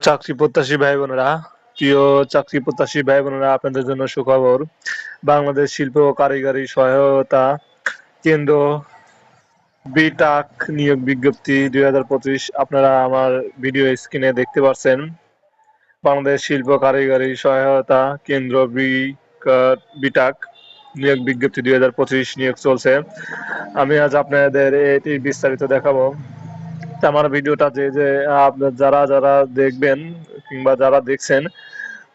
চাকরি প্রত্যাশী ভাই বোনেরা প্রিয় চাকরি প্রত্যাশী ভাই বোনেরা আপনাদের জন্য সুখবর। বাংলাদেশ শিল্প ও কারিগরি সহায়তা কেন্দ্র বিটাক নিয়োগ বিজ্ঞপ্তি দুই আপনারা আমার ভিডিও স্ক্রিনে দেখতে পাচ্ছেন বাংলাদেশ শিল্প কারিগরি সহায়তা কেন্দ্র বিটাক নিয়োগ বিজ্ঞপ্তি দুই হাজার পঁচিশ নিয়োগ চলছে। আমি আজ আপনাদের এটি বিস্তারিত দেখাবো। আমার ভিডিওটা যে যে যারা যারা দেখবেন কিংবা যারা দেখছেন,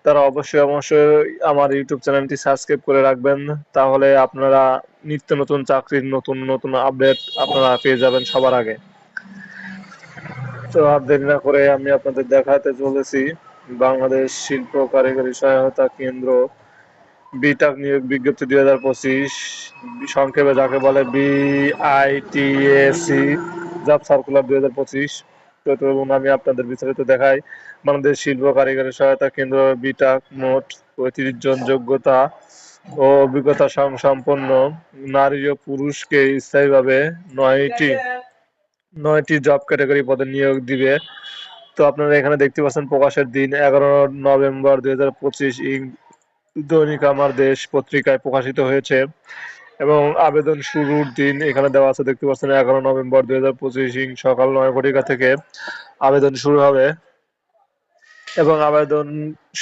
তারা অবশ্যই অবশ্যই আমার ইউটিউব চ্যানেলটি সাবস্ক্রাইব করে রাখবেন। তাহলে আপনারা নিত্য নতুন চাকরির নতুন নতুন আপডেট আপনারা পেয়ে যাবেন সবার আগে। তো আর দেরি না করে আমি আপনাদের দেখাতে চলেছি। বাংলাদেশ শিল্প কারিগরি সহায়তা কেন্দ্র, বিটাক নিয়োগ বিজ্ঞপ্তি দুই হাজার পঁচিশ। সংক্ষেপে যাকে বলে বিআইটিএসি। জব সার্কুলার দুই হাজার পঁচিশ। এবং আমি আপনাদের বিস্তারিত দেখাই। বাংলাদেশ শিল্প কারিগরি সহায়তা কেন্দ্র, বিটাক, মোট পঁয়ত্রিশ জন যোগ্যতা ও অভিজ্ঞতা সম্পন্ন নারী ও পুরুষকে স্থায়ীভাবে নয়টি নয়টি জব ক্যাটাগরি পদে নিয়োগ দিবে। তো আপনারা এখানে দেখতে পাচ্ছেন প্রকাশের দিন এগারো নভেম্বর দুই হাজার পঁচিশ। দৈনিক আমার দেশ পত্রিকায় প্রকাশিত হয়েছে। এবং আবেদন শুরুর দিন এখানে দেওয়া আছে, দেখতে পাচ্ছেন, এগারো নভেম্বর দুই হাজার পঁচিশ সকাল নয় ঘটিকা থেকে আবেদন শুরু হবে। এবং আবেদন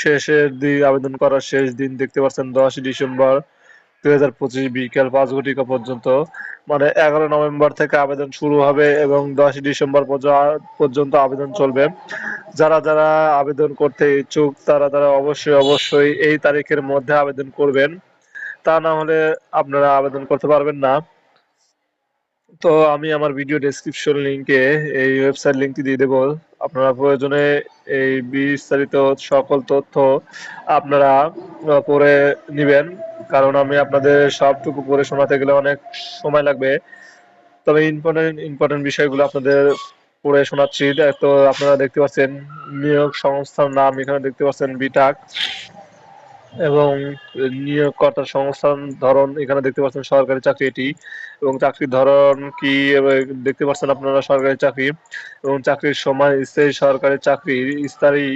শেষের দিন, আবেদন করার শেষ দিন দেখতে পাচ্ছেন, দশ ডিসেম্বর দুই হাজার পঁচিশ বিকেল পাঁচ ঘটিকা পর্যন্ত। মানে এগারো নভেম্বর থেকে আবেদন শুরু হবে এবং দশ ডিসেম্বর পর্যন্ত আবেদন চলবে। যারা যারা আবেদন করতে ইচ্ছুক, তারা তারা অবশ্যই অবশ্যই এই তারিখের মধ্যে আবেদন করবেন। তা না হলে আপনারা আবেদন করতে পারবেন না। তো আমি আমার ভিডিও ডেসক্রিপশন লিংকে এই ওয়েবসাইট লিংকটি দিয়ে দেব। আপনারা প্রয়োজনে এই বিস্তারিত সকল তথ্য আপনারা পড়ে নেবেন। কারণ আমি আপনাদের সবটুকু পড়ে শোনাতে গেলে অনেক সময় লাগবে। তবে ইম্পর্টেন্ট ইম্পর্টেন্ট বিষয়গুলো আপনাদের পড়ে শোনাচ্ছি। তো আপনারা দেখতে পাচ্ছেন নিয়োগ সংস্থার নাম এখানে দেখতে পাচ্ছেন বিটাক। এবং নিয়োগকর্তার সংস্থান ধরন এখানে দেখতে পাচ্ছেন সরকারি চাকরি এটি। এবং চাকরির ধরন কি দেখতে পাচ্ছেন আপনারা সরকারি চাকরি। এবং চাকরির সময় স্থায়ী সরকারি চাকরি, স্থায়ী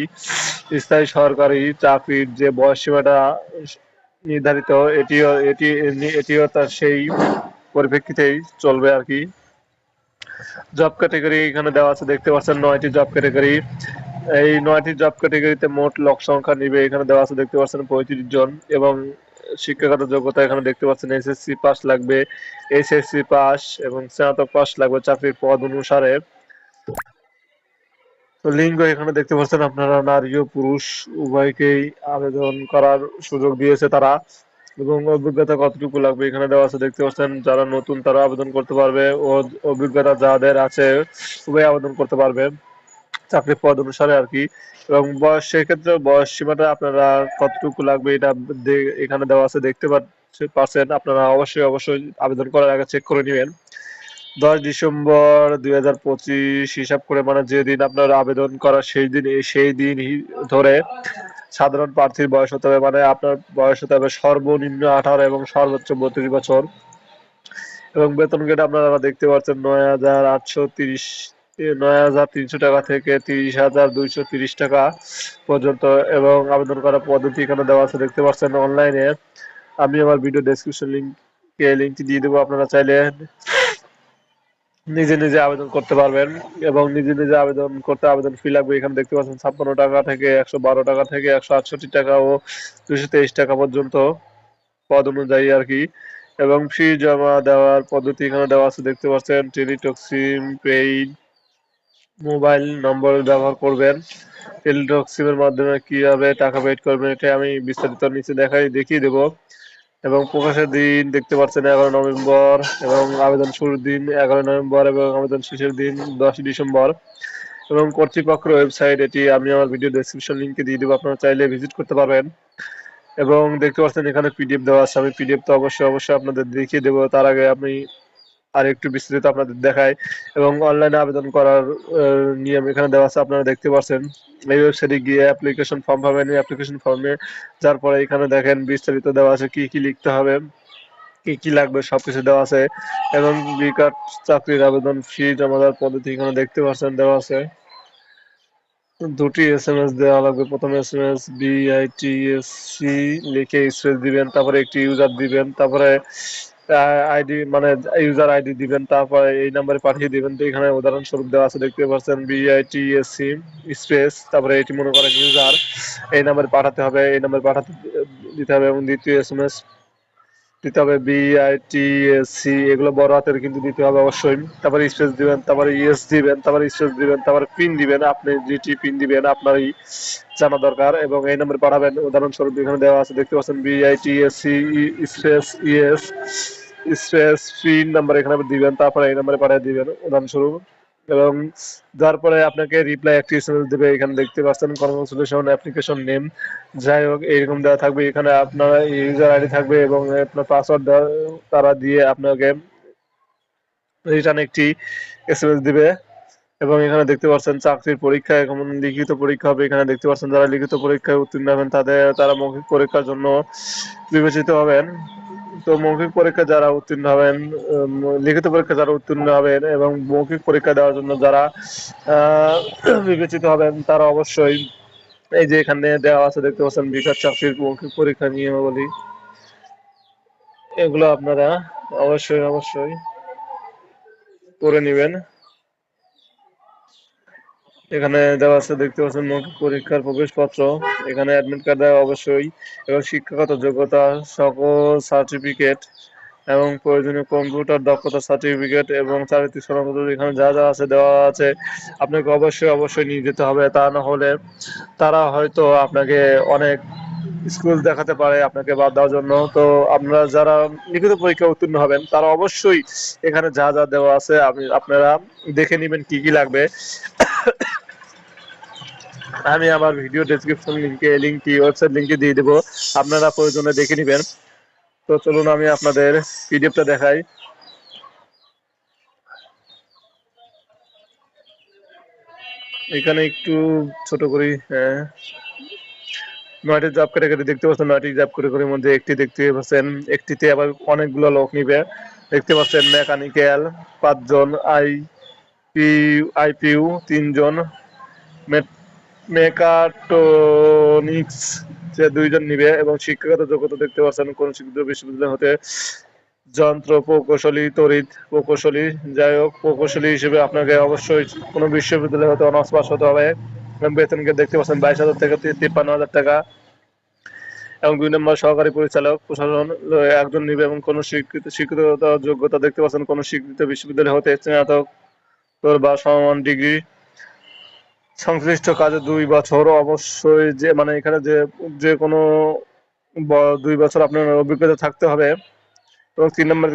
স্থায়ী সরকারি চাকরির যে বয়স সীমাটা নির্ধারিত, এটিও, এটি, এটিও তার সেই পরিপ্রেক্ষিতেই চলবে আর কি। জব ক্যাটাগরি এখানে দেওয়া আছে, দেখতে পাচ্ছেন নয়টি জব ক্যাটাগরি এই নয়টি জব ক্যাটাগরিতে মোট লোক সংখ্যা নিবে এখানে দেওয়া আছে দেখতে পাচ্ছেন পঁয়ত্রিশ জন এবং শিক্ষাগত যোগ্যতা এখানে দেখতে পাচ্ছেন এসএসসি পাস লাগবে। এসএসসি পাস এবং স্নাতক পাস লাগবে চাকরির পদ অনুসারে। তো লিঙ্গ এখানে দেখতে পাচ্ছেন আপনারা নারী ও পুরুষ, উভয়কেই আবেদন করার সুযোগ দিয়েছে তারা এবং অভিজ্ঞতা কতটুকু লাগবে এখানে দেওয়া আছে দেখতে পাচ্ছেন যারা নতুন তারা আবেদন করতে পারবে ও অভিজ্ঞতা যাদের আছে উভয় আবেদন করতে পারবে। চাকরির পদ অনুসারে আর কি এবং বয়স, সেক্ষেত্রে বয়স সীমাটা আপনারা কতটুকু লাগবে এটা এখানে দেওয়া আছে, দেখতে পাচ্ছেন। আপনারা অবশ্যই অবশ্যই আবেদন করার আগে চেক করে নেবেন। দশ ডিসেম্বর দু হাজার পঁচিশ, হিসাব করে মানে যেদিন আপনার আবেদন করার সেই দিন সেই দিন ধরে সাধারণ প্রার্থীর বয়স হতে হবে মানে আপনার বয়স হতে হবে সর্বনিম্ন আঠারো এবং সর্বোচ্চ বত্রিশ বছর। এবং বেতন গেট আপনারা দেখতে পাচ্ছেন নয় হাজার আটশো তিরিশ নয় হাজার তিনশো টাকা থেকে তিরিশ হাজার দুইশো তিরিশ টাকা পর্যন্ত এবং আবেদন করার পদ্ধতি এখানে দেওয়া আছে। দেখতে পাচ্ছেন অনলাইনে। আমি আমার ভিডিও ডেসক্রিপশন লিঙ্কে লিঙ্কটি দিয়ে দেবো, আপনারা চাইলে নিজে নিজে আবেদন করতে পারবেন এবং নিজে নিজে আবেদন করতে আবেদন ফি লাগবে। এখানে দেখতে পাচ্ছেন ছাপ্পান্ন টাকা থেকে একশো বারো টাকা থেকে একশো আটষট্টি টাকা ও দুশো তেইশ টাকা পর্যন্ত পদ অনুযায়ী আর কি। এবং ফি জমা দেওয়ার পদ্ধতি এখানে দেওয়া আছে। দেখতে পাচ্ছেন টেলিটক্সিম, পেইড মোবাইল নম্বর ব্যবহার করবেন। টেলিটক্সিমের মাধ্যমে কীভাবে টাকা পেড করবেন, এটা আমি বিস্তারিত নিচে দেখাই, দেখিয়ে দেবো। এবং প্রকাশের দিন দেখতে পাচ্ছেন এগারো নভেম্বর এবং আবেদন শুরুর দিন এগারো নভেম্বর এবং আবেদন শেষের দিন দশই ডিসেম্বর। এবং কর্তৃপক্ষের ওয়েবসাইট, এটি আমি আমার ভিডিও ডেসক্রিপশন লিঙ্কে দিয়ে দেবো, আপনারা চাইলে ভিজিট করতে পারবেন। এবং দেখতে পাচ্ছেন এখানে পিডিএফ দেওয়া আছে, আমি পিডিএফ তো অবশ্যই অবশ্যই আপনাদের দেখিয়ে দেবো। তার আগে আমি আর একটু বিস্তারিত আপনাদের দেখাই। এবং অনলাইনে আবেদন করার নিয়ম এখানে দেওয়া আছে, আপনারা দেখতে পাচ্ছেন এই ওয়েবসাইটে গিয়ে অ্যাপ্লিকেশন ফর্ম পাবেন। অ্যাপ্লিকেশন ফর্মে যার পরে এখানে দেখেন বিস্তারিত দেওয়া আছে, কি কি লিখতে হবে, কি কি লাগবে, সবকিছু দেওয়া আছে। এবং বিকাট চাকরির আবেদন ফি জমা দেওয়ার পদ্ধতি এখানে দেখতে পাচ্ছেন দেওয়া আছে। দুটি এস এম এস দেওয়া লাগবে। প্রথম এস এম এস বিআইটিএসসি লিখে স্পেস দিবেন, তারপরে একটি ইউজার দিবেন, তারপরে আইডি মানে ইউজার আইডি দিবেন, তারপরে এই নাম্বারে পাঠিয়ে দিবেন। তো এখানে উদাহরণস্বরূপ দেওয়া আছে, দেখতে পাচ্ছেন বিআইটিএসসি স্পেস তারপরে এটি মনে করেন ইউজার এই নাম্বারে পাঠাতে হবে, এই নাম্বারে পাঠাতে, দিতে হবে এবং দ্বিতীয় এস এম এস দিতে হবে বিআইটিএসসি এগুলো বড় হাতের কিন্তু দিতে হবে অবশ্যই। তারপরে স্পেস দিবেন, তারপরে ইএস দিবেন, তারপরে স্পেস দিবেন, তারপরে পিন দিবেন, আপনি যেটি পিন দিবেন আপনারই জানা দরকার এবং এই নম্বরে পাঠাবেন। উদাহরণস্বরূপ এখানে দেওয়া আছে, দেখতে পাচ্ছেন BITSC space ES space PIN number এখানে দিবেন, তারপরে এই নম্বরে পাঠিয়ে দিবেন। উদাহরণস্বরূপ এবং তারপরে আপনাকে রিপ্লাই একটি এসএমএস দেবে, এখানে দেখতে পাচ্ছেন কনগ্রাচুলেশন অ্যাপ্লিকেশন নেম যাই হোক, এইরকম দেওয়া থাকবে। এখানে আপনার ইউজার আইডি থাকবে এবং আপনার পাসওয়ার্ড তারা দিয়ে আপনাকে রিটার্ন একটি এসএমএস দিবে। এবং এখানে দেখতে পাচ্ছেন চাকরির পরীক্ষা, এখন লিখিত পরীক্ষা হবে। এখানে দেখতে পাচ্ছেন যারা লিখিত পরীক্ষায় উত্তীর্ণ হবেন, তাদের, তারা মৌখিক পরীক্ষার জন্য বিবেচিত হবেন। তো মৌখিক পরীক্ষা যারা উত্তীর্ণ হবেন লিখিত পরীক্ষা যারা উত্তীর্ণ হবেন এবং মৌখিক পরীক্ষা দেওয়ার জন্য যারা বিবেচিত হবেন, তারা অবশ্যই এই যে এখানে দেওয়া আছে, দেখতে পাচ্ছেন বিকাশ চাকরির মৌখিক পরীক্ষা নিয়মাবলী। এগুলো আপনারা অবশ্যই অবশ্যই করে নেবেন। এখানে দেওয়া আছে, দেখতে পাচ্ছেন মৌখিক পরীক্ষার প্রবেশপত্র। এখানে অ্যাডমিট কার্ড দেওয়া অবশ্যই এবং শিক্ষাগত যোগ্যতা, সকল সার্টিফিকেট এবং প্রয়োজনীয় কম্পিউটার দক্ষতা সার্টিফিকেট এবং চারিত্রিক সনদপত্র এখানে যা যা আছে দেওয়া আছে, আপনাকে অবশ্যই অবশ্যই নিয়ে যেতে হবে। তা না হলে তারা হয়তো আপনাকে অনেক স্কুল দেখাতে পারে, আপনাকে বাদ দেওয়ার জন্য। তো আপনারা যারা লিখিত পরীক্ষা উত্তীর্ণ হবেন, তারা অবশ্যই এখানে যা যা দেওয়া আছে, আপনি আপনারা দেখে নেবেন কি কি লাগবে। আমি আমার ভিডিও ডেসক্রিপশন লিংকে লিংকটি ওয়েবসাইট লিংকে দিয়ে দেবো। আপনারা প্রয়োজনে দেখে নেবেন। তো চলুন আমি আপনাদের পিডিএফটা দেখাই। এখানে একটু ছোট করি হ্যাঁ নয়টি জব ক্যাটাগরি দেখতে পাচ্ছেন। নয়টি জব ক্যাটাগরির মধ্যে একটি দেখতে পাচ্ছেন। একটিতে আবার অনেকগুলো লোক নিবে। দেখতে পাচ্ছেন মেকানিক্যাল পাঁচজন আই আইপিইউ তিনজন। মেকাট্রনিক্স যে দুইজন নিবে এবং শিক্ষাগত যোগ্যতা দেখতে পাচ্ছেন কোন শিক্ষিত বিশ্ববিদ্যালয় হতে যন্ত্র, প্রকৌশলী, তড়িৎ প্রকৌশলী। যাই হোক, প্রকৌশলী হিসেবে আপনাকে অবশ্যই কোনো বিশ্ববিদ্যালয় হতে অনার্স পাস হতে হবে এবং বেতনকে দেখতে পাচ্ছেন বাইশ হাজার থেকে তিপ্পান্ন হাজার টাকা। এবং দুই নম্বর সহকারী পরিচালক, প্রশাসন একজন নিবে এবং কোনো স্বীকৃত স্বীকৃত যোগ্যতা দেখতে পাচ্ছেন কোনো স্বীকৃত বিশ্ববিদ্যালয় হতে স্নাতক তোর বা সমান ডিগ্রি সংশ্লিষ্ট কাজে দুই বছর অবশ্যই যে মানে এখানে যে যে কোনো দুই বছর আপনার অভিজ্ঞতা থাকতে হবে। এবং তিন নম্বর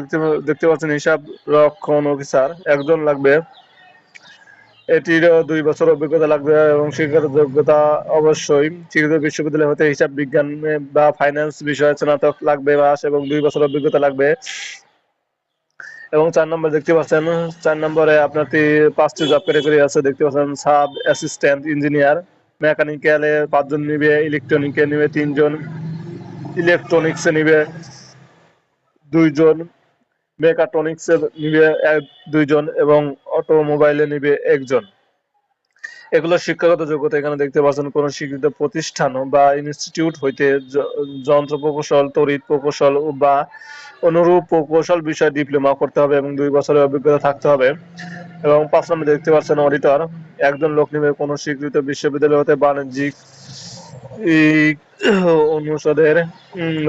দেখতে পাচ্ছেন হিসাব রক্ষণ অফিসার, একজন লাগবে। এটিরও দুই বছর অভিজ্ঞতা লাগবে এবং শিক্ষাগত যোগ্যতা অবশ্যই। শিক্ষিত বিশ্ববিদ্যালয় হতে হিসাব বিজ্ঞান বা ফাইন্যান্স বিষয়ে স্নাতক লাগবে বাস এবং দুই বছর অভিজ্ঞতা লাগবে। এবং চার নম্বর দেখতে পাচ্ছেন, চার নম্বরে আপনার পাঁচটি জব ক্যাটাগরি আছে, দেখতে পাচ্ছেন সাব অ্যাসিস্ট্যান্ট ইঞ্জিনিয়ার মেকানিক্যালে পাঁচজন নিবে ইলেকট্রনিকে নিবে তিনজন ইলেকট্রনিক্সে নিবে দুইজন মেকাট্রনিক্সে নিবে দুইজন এবং অটোমোবাইলে নিবে একজন। এগুলো শিক্ষাগত যোগ্যতা এখানে দেখতে পাচ্ছেন, কোন স্বীকৃত প্রতিষ্ঠান বা ইনস্টিটিউট হইতে যন্ত্র প্রকৌশল, তড়িৎ প্রকৌশল বা অনুরূপ প্রকৌশল বিষয়ে ডিপ্লোমা করতে হবে এবং দুই বছরের অভিজ্ঞতা থাকতে হবে। এবং পাঁচ নম্বরে দেখতে পাচ্ছেন অডিটর একজন লোক নিবে কোন স্বীকৃত বিশ্ববিদ্যালয় হতে বাণিজ্যিক অনুষদের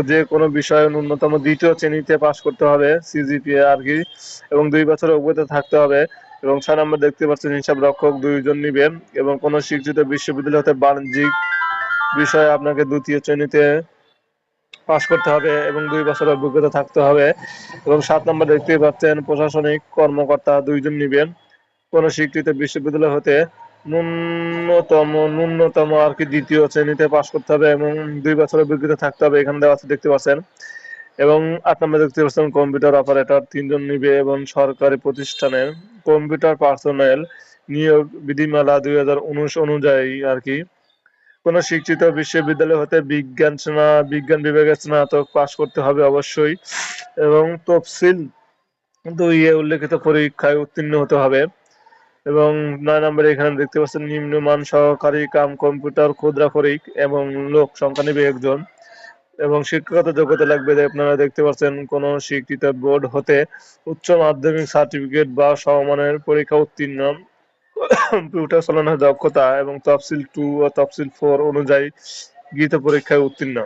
যে কোনো বিষয়ে ন্যূনতম দ্বিতীয় শ্রেণীতে পাশ করতে হবে সিজিপিএ আর কি, এবং দুই বছরের অভিজ্ঞতা থাকতে হবে। এবং ছয় নম্বর দেখতে পাচ্ছেন, হিসাব রক্ষক দুইজন নিবেন এবং কোন স্বীকৃত বিশ্ববিদ্যালয় হতে বাণিজ্যিক বিষয়ে আপনাকে দ্বিতীয় শ্রেণীতে পাশ করতে হবে এবং দুই বছর অভিজ্ঞতা থাকতে হবে। এবং সাত নম্বর দেখতে পাচ্ছেন, প্রশাসনিক কর্মকর্তা দুইজন নিবেন। কোন স্বীকৃত বিশ্ববিদ্যালয় হতে ন্যূনতম ন্যূনতম আর কি দ্বিতীয় শ্রেণীতে পাশ করতে হবে এবং দুই বছর অভিজ্ঞতা থাকতে হবে। এখানে দেওয়া আছে, দেখতে পাচ্ছেন। এবং আট নম্বর দেখতে পাচ্ছেন কম্পিউটার অপারেটর তিনজন নিবে এবং সরকারি প্রতিষ্ঠানের কম্পিউটার পার্সোনেল নিয়োগ বিধিমালা দুই হাজার উনিশ অনুযায়ী আর কি। কোন শিক্ষিত বিশ্ববিদ্যালয় হতে বিজ্ঞান বিজ্ঞান বিভাগের স্নাতক পাশ করতে হবে অবশ্যই এবং তফসিল দুই এ উল্লেখিত পরীক্ষায় উত্তীর্ণ হতে হবে এবং নয় নম্বরে এখানে দেখতে পাচ্ছেন নিম্নমান সহকারী কাম কম্পিউটার, ক্ষুদ্রাক্ষরিক এবং লোক সংখ্যা নেবে একজন। এবং শিক্ষাগত যোগ্যতা লাগবে আপনারা দেখতে পাচ্ছেন কোন স্বীকৃত বোর্ড হতে উচ্চ মাধ্যমিক সার্টিফিকেট বা সমমানের পরীক্ষা উত্তীর্ণ। কম্পিউটার চালানোর দক্ষতা এবং তফসিল টু ও তফসিল ফোর অনুযায়ী গীত পরীক্ষায় উত্তীর্ণ।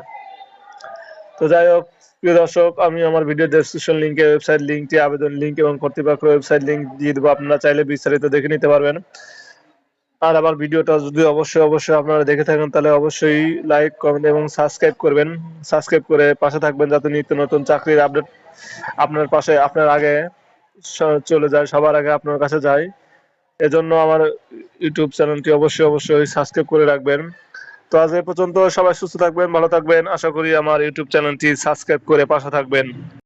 তো যাই হোক, প্রিয় দর্শক, আমি আমার ভিডিও ডেসক্রিপশন লিঙ্কে ওয়েবসাইট লিঙ্কটি আবেদন লিঙ্ক এবং কর্তৃপক্ষ ওয়েবসাইট লিঙ্ক দিয়ে দেবো। আপনারা চাইলে বিস্তারিত দেখে নিতে পারবেন। আর আমার ভিডিওটা যদি অবশ্যই অবশ্যই আপনারা দেখে থাকেন, তাহলে অবশ্যই লাইক কমেন্ট এবং সাবস্ক্রাইব করবেন। সাবস্ক্রাইব করে পাশে থাকবেন যাতে নিত্য নতুন চাকরির আপডেট আপনার পাশে, আপনার আগে চলে যায়, সবার আগে আপনার কাছে যায়। এজন্য আমার ইউটিউব চ্যানেলটি অবশ্যই অবশ্যই সাবস্ক্রাইব করে রাখবেন। তো আজ এ পর্যন্ত সবাই সুস্থ থাকবেন, ভালো থাকবেন। আশা করি আমার ইউটিউব চ্যানেলটি সাবস্ক্রাইব করে পাশে থাকবেন।